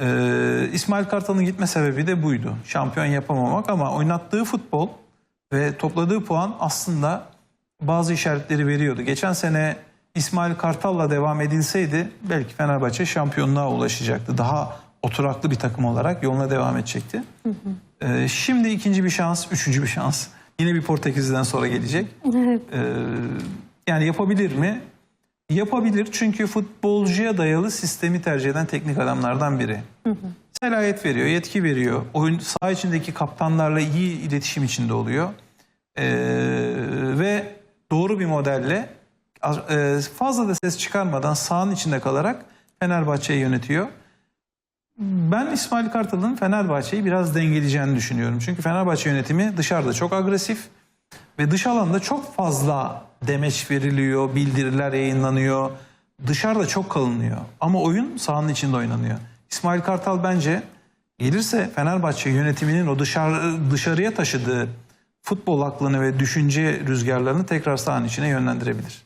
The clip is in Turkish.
Ee, İsmail Kartal'ın gitme sebebi de buydu. Şampiyon yapamamak ama oynattığı futbol ve topladığı puan aslında bazı işaretleri veriyordu. Geçen sene İsmail Kartal'la devam edilseydi belki Fenerbahçe şampiyonluğa ulaşacaktı. Daha oturaklı bir takım olarak yoluna devam edecekti. Ee, şimdi ikinci bir şans, üçüncü bir şans. Yine bir Portekiz'den sonra gelecek. Evet. Ee, yani yapabilir mi? Yapabilir çünkü futbolcuya dayalı sistemi tercih eden teknik adamlardan biri. Selayet veriyor, yetki veriyor. Oyun saha içindeki kaptanlarla iyi iletişim içinde oluyor. Ee, ve doğru bir modelle e, fazla da ses çıkarmadan sahanın içinde kalarak Fenerbahçe'yi yönetiyor. Ben İsmail Kartal'ın Fenerbahçe'yi biraz dengeleyeceğini düşünüyorum. Çünkü Fenerbahçe yönetimi dışarıda çok agresif ve dış alanda çok fazla demeç veriliyor, bildiriler yayınlanıyor. Dışarıda çok kalınıyor. Ama oyun sahanın içinde oynanıyor. İsmail Kartal bence gelirse Fenerbahçe yönetiminin o dışarı, dışarıya taşıdığı futbol aklını ve düşünce rüzgarlarını tekrar sahanın içine yönlendirebilir.